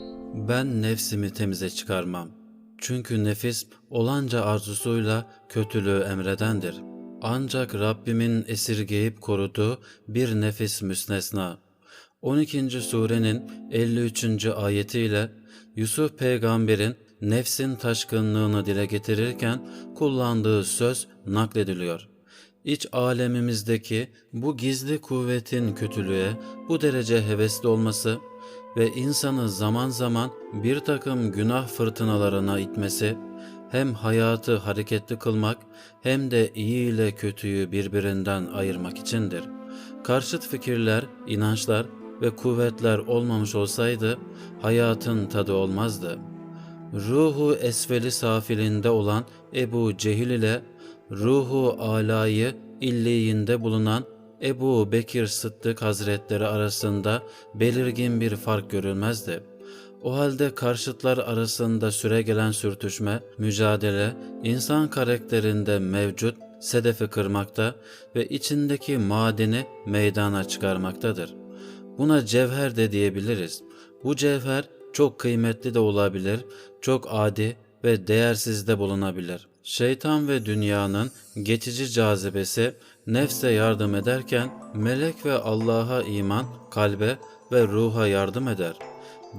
Ben nefsimi temize çıkarmam. Çünkü nefis olanca arzusuyla kötülüğü emredendir. Ancak Rabbimin esirgeyip koruduğu bir nefis müstesna. 12. surenin 53. ayetiyle Yusuf peygamberin nefsin taşkınlığını dile getirirken kullandığı söz naklediliyor. İç alemimizdeki bu gizli kuvvetin kötülüğe bu derece hevesli olması ve insanı zaman zaman bir takım günah fırtınalarına itmesi, hem hayatı hareketli kılmak hem de iyi ile kötüyü birbirinden ayırmak içindir. Karşıt fikirler, inançlar ve kuvvetler olmamış olsaydı hayatın tadı olmazdı. Ruhu esfeli safilinde olan Ebu Cehil ile ruhu alayı illiyinde bulunan Ebu Bekir Sıddık Hazretleri arasında belirgin bir fark görülmezdi. O halde karşıtlar arasında süregelen sürtüşme, mücadele, insan karakterinde mevcut sedefi kırmakta ve içindeki madeni meydana çıkarmaktadır. Buna cevher de diyebiliriz. Bu cevher çok kıymetli de olabilir, çok adi ve değersiz de bulunabilir. Şeytan ve dünyanın geçici cazibesi nefse yardım ederken melek ve Allah'a iman kalbe ve ruha yardım eder.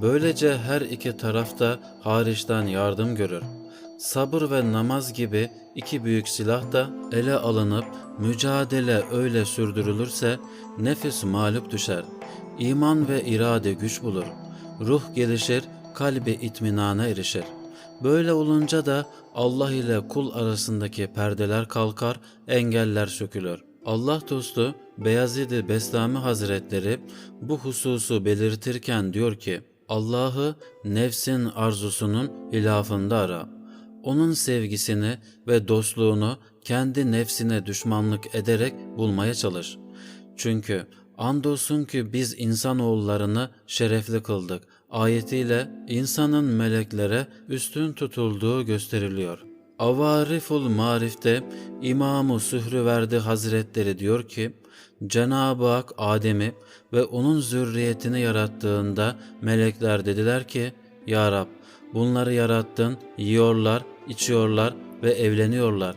Böylece her iki tarafta hariçten yardım görür. Sabır ve namaz gibi iki büyük silah da ele alınıp mücadele öyle sürdürülürse nefis mağlup düşer. İman ve irade güç bulur. Ruh gelişir, kalbi itminana erişir. Böyle olunca da Allah ile kul arasındaki perdeler kalkar, engeller sökülür. Allah dostu Beyazid-i Bestami Hazretleri bu hususu belirtirken diyor ki, Allah'ı nefsin arzusunun hilafında ara. Onun sevgisini ve dostluğunu kendi nefsine düşmanlık ederek bulmaya çalış. Çünkü andolsun ki biz insanoğullarını şerefli kıldık. Ayetiyle insanın meleklere üstün tutulduğu gösteriliyor. Avariful Marif'te İmam-ı Sührüverdi Hazretleri diyor ki, Cenab-ı Hak Adem'i ve onun zürriyetini yarattığında melekler dediler ki, Ya Rab bunları yarattın, yiyorlar, içiyorlar ve evleniyorlar.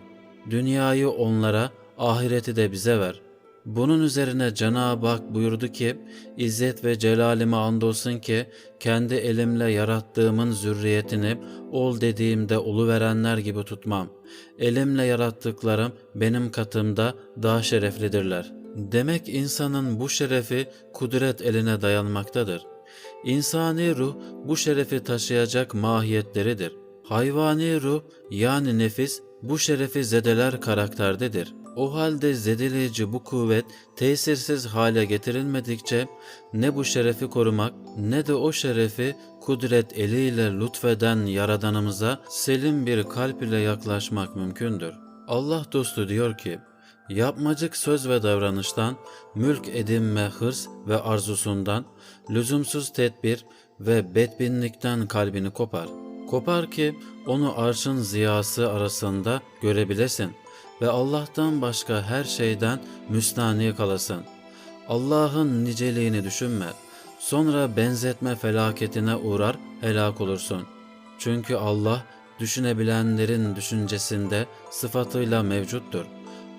Dünyayı onlara, ahireti de bize ver. Bunun üzerine Cenab-ı Hak buyurdu ki, İzzet ve celalime andolsun ki, kendi elimle yarattığımın zürriyetini, ol dediğimde olu verenler gibi tutmam. Elimle yarattıklarım benim katımda daha şereflidirler. Demek insanın bu şerefi kudret eline dayanmaktadır. İnsani ruh bu şerefi taşıyacak mahiyetleridir. Hayvani ruh yani nefis bu şerefi zedeler karakterdedir. O halde zedeleyici bu kuvvet tesirsiz hale getirilmedikçe ne bu şerefi korumak ne de o şerefi kudret eliyle lütfeden Yaradanımıza selim bir kalp ile yaklaşmak mümkündür. Allah dostu diyor ki, Yapmacık söz ve davranıştan, mülk edinme hırs ve arzusundan, lüzumsuz tedbir ve bedbinlikten kalbini kopar. Kopar ki onu arşın ziyası arasında görebilesin ve Allah'tan başka her şeyden müstani kalasın. Allah'ın niceliğini düşünme. Sonra benzetme felaketine uğrar, helak olursun. Çünkü Allah düşünebilenlerin düşüncesinde sıfatıyla mevcuttur.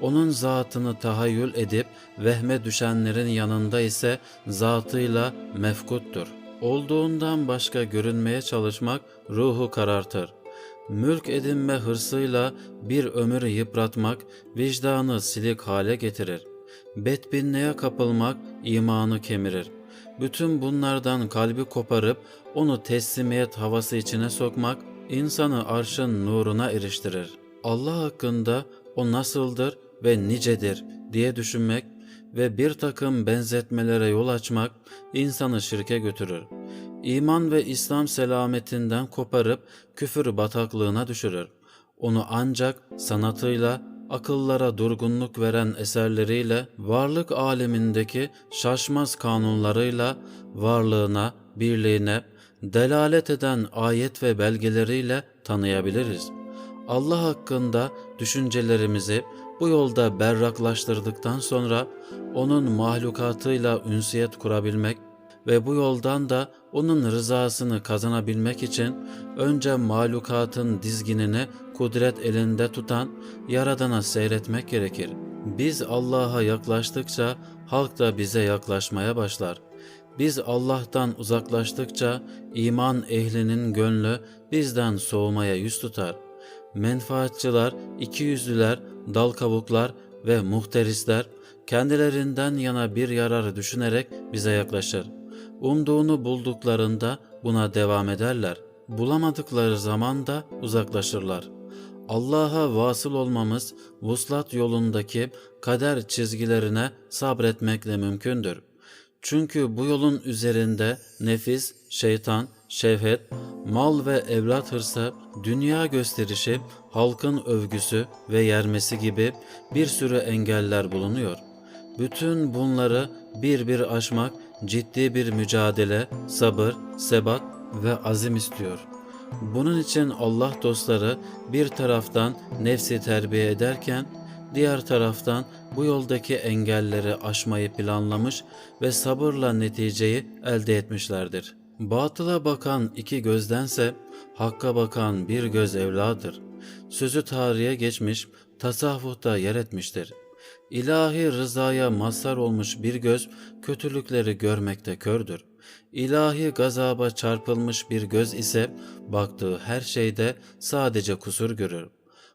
Onun zatını tahayyül edip vehme düşenlerin yanında ise zatıyla mefkuttur. Olduğundan başka görünmeye çalışmak ruhu karartır. Mülk edinme hırsıyla bir ömür yıpratmak vicdanı silik hale getirir. Bedbinliğe kapılmak imanı kemirir. Bütün bunlardan kalbi koparıp onu teslimiyet havası içine sokmak insanı arşın nuruna eriştirir. Allah hakkında o nasıldır ve nicedir diye düşünmek ve bir takım benzetmelere yol açmak insanı şirke götürür. İman ve İslam selametinden koparıp küfür bataklığına düşürür. Onu ancak sanatıyla, akıllara durgunluk veren eserleriyle, varlık alemindeki şaşmaz kanunlarıyla, varlığına, birliğine, delalet eden ayet ve belgeleriyle tanıyabiliriz. Allah hakkında düşüncelerimizi bu yolda berraklaştırdıktan sonra onun mahlukatıyla ünsiyet kurabilmek ve bu yoldan da onun rızasını kazanabilmek için önce mahlukatın dizginini kudret elinde tutan Yaradan'a seyretmek gerekir. Biz Allah'a yaklaştıkça halk da bize yaklaşmaya başlar. Biz Allah'tan uzaklaştıkça iman ehlinin gönlü bizden soğumaya yüz tutar. Menfaatçılar, ikiyüzlüler, dal kabuklar ve muhterisler kendilerinden yana bir yararı düşünerek bize yaklaşır. Umduğunu bulduklarında buna devam ederler. Bulamadıkları zaman da uzaklaşırlar. Allah'a vasıl olmamız vuslat yolundaki kader çizgilerine sabretmekle mümkündür. Çünkü bu yolun üzerinde nefis, şeytan, şehvet, mal ve evlat hırsı, dünya gösterişi, halkın övgüsü ve yermesi gibi bir sürü engeller bulunuyor. Bütün bunları bir bir aşmak ciddi bir mücadele, sabır, sebat ve azim istiyor. Bunun için Allah dostları bir taraftan nefsi terbiye ederken diğer taraftan bu yoldaki engelleri aşmayı planlamış ve sabırla neticeyi elde etmişlerdir. Batıla bakan iki gözdense hakka bakan bir göz evladır. Sözü tarihe geçmiş, tasavvufta yer etmiştir. İlahi rızaya mazhar olmuş bir göz kötülükleri görmekte kördür. İlahi gazaba çarpılmış bir göz ise baktığı her şeyde sadece kusur görür.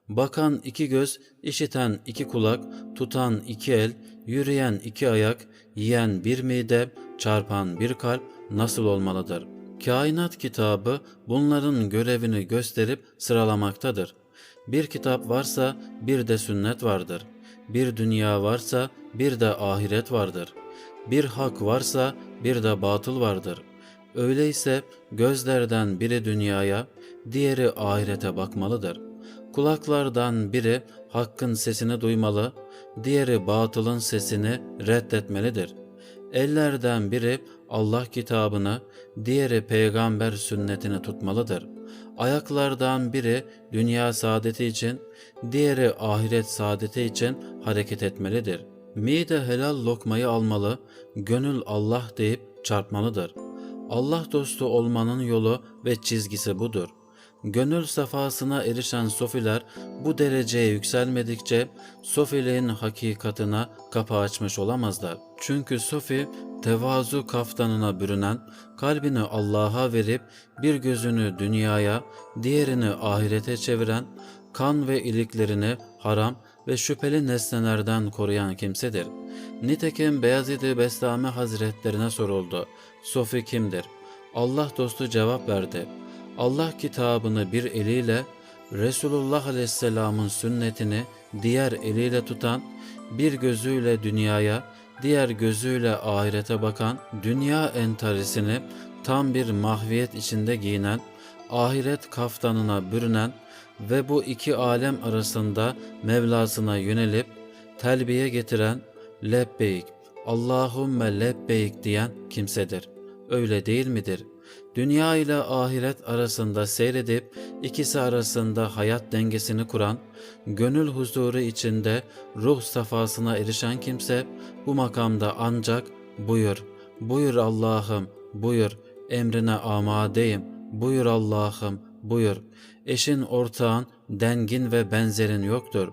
Bakan iki göz, işiten iki kulak, tutan iki el, yürüyen iki ayak, yiyen bir mide, çarpan bir kalp nasıl olmalıdır? Kainat kitabı bunların görevini gösterip sıralamaktadır. Bir kitap varsa bir de sünnet vardır. Bir dünya varsa bir de ahiret vardır. Bir hak varsa bir de batıl vardır. Öyleyse gözlerden biri dünyaya, diğeri ahirete bakmalıdır. Kulaklardan biri hakkın sesini duymalı, diğeri batılın sesini reddetmelidir. Ellerden biri Allah kitabını, diğeri peygamber sünnetini tutmalıdır. Ayaklardan biri dünya saadeti için, diğeri ahiret saadeti için hareket etmelidir. Mide helal lokmayı almalı, gönül Allah deyip çarpmalıdır. Allah dostu olmanın yolu ve çizgisi budur. Gönül safasına erişen sofiler bu dereceye yükselmedikçe sofiliğin hakikatına kapı açmış olamazlar. Çünkü sofi tevazu kaftanına bürünen, kalbini Allah'a verip bir gözünü dünyaya, diğerini ahirete çeviren, kan ve iliklerini haram ve şüpheli nesnelerden koruyan kimsedir. Nitekim Beyazid-i Bestami Hazretlerine soruldu. Sofi kimdir? Allah dostu cevap verdi. Allah kitabını bir eliyle, Resulullah Aleyhisselam'ın sünnetini diğer eliyle tutan, bir gözüyle dünyaya, diğer gözüyle ahirete bakan, dünya entarisini tam bir mahviyet içinde giyinen, ahiret kaftanına bürünen ve bu iki alem arasında Mevlasına yönelip telbiye getiren lebbeyk, Allahümme lebbeyk diyen kimsedir. Öyle değil midir? Dünya ile ahiret arasında seyredip ikisi arasında hayat dengesini kuran, gönül huzuru içinde ruh safasına erişen kimse bu makamda ancak buyur, buyur Allah'ım, buyur, emrine amadeyim, buyur Allah'ım, buyur. Eşin ortağın, dengin ve benzerin yoktur.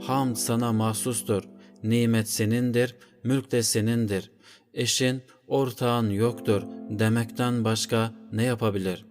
Hamd sana mahsustur. Nimet senindir, mülk de senindir. Eşin, ortağın yoktur demekten başka ne yapabilir?''